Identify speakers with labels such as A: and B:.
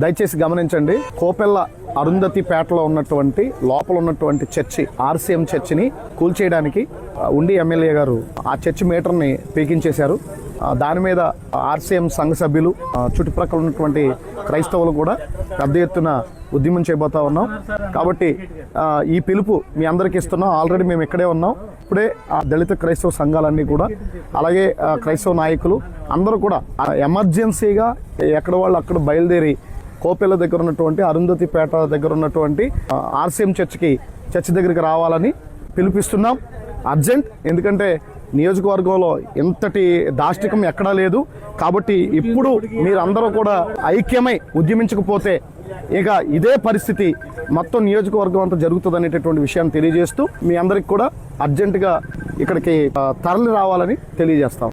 A: దయచేసి గమనించండి. కోపెల్ల అరుంధతి పేటలో ఉన్నటువంటి లోపల ఉన్నటువంటి చర్చి ఆర్సీఎం చర్చిని కూల్చేయడానికి ఉండి ఎమ్మెల్యే గారు ఆ చర్చి మీటర్ని పీకించేశారు. దాని మీద ఆర్సీఎం సంఘ సభ్యులు చుట్టుప్రక్కల ఉన్నటువంటి క్రైస్తవులు కూడా పెద్ద ఎత్తున ఉద్యమం చేయబోతా ఉన్నాం. కాబట్టి ఈ పిలుపు మీ అందరికి ఇస్తున్నాం. ఆల్రెడీ మేము ఇక్కడే ఉన్నాం. ఇప్పుడే ఆ దళిత క్రైస్తవ సంఘాలన్నీ కూడా అలాగే క్రైస్తవ నాయకులు అందరూ కూడా ఎమర్జెన్సీగా ఎక్కడ వాళ్ళు అక్కడ బయలుదేరి కోపెల దగ్గర ఉన్నటువంటి అరుంధతి పేట దగ్గర ఉన్నటువంటి ఆర్సీఎం చర్చ్కి చర్చి దగ్గరికి రావాలని పిలిపిస్తున్నాం. అర్జెంట్ ఎందుకంటే నియోజకవర్గంలో ఇంతటి దాష్టికం ఎక్కడా లేదు. కాబట్టి ఇప్పుడు మీరందరూ కూడా ఐక్యమై ఉద్యమించకపోతే ఇక ఇదే పరిస్థితి మొత్తం నియోజకవర్గం అంతా జరుగుతుంది అనేటటువంటి విషయాన్ని తెలియజేస్తూ మీ అందరికి కూడా అర్జెంటుగా ఇక్కడికి తరలి రావాలని తెలియజేస్తాం.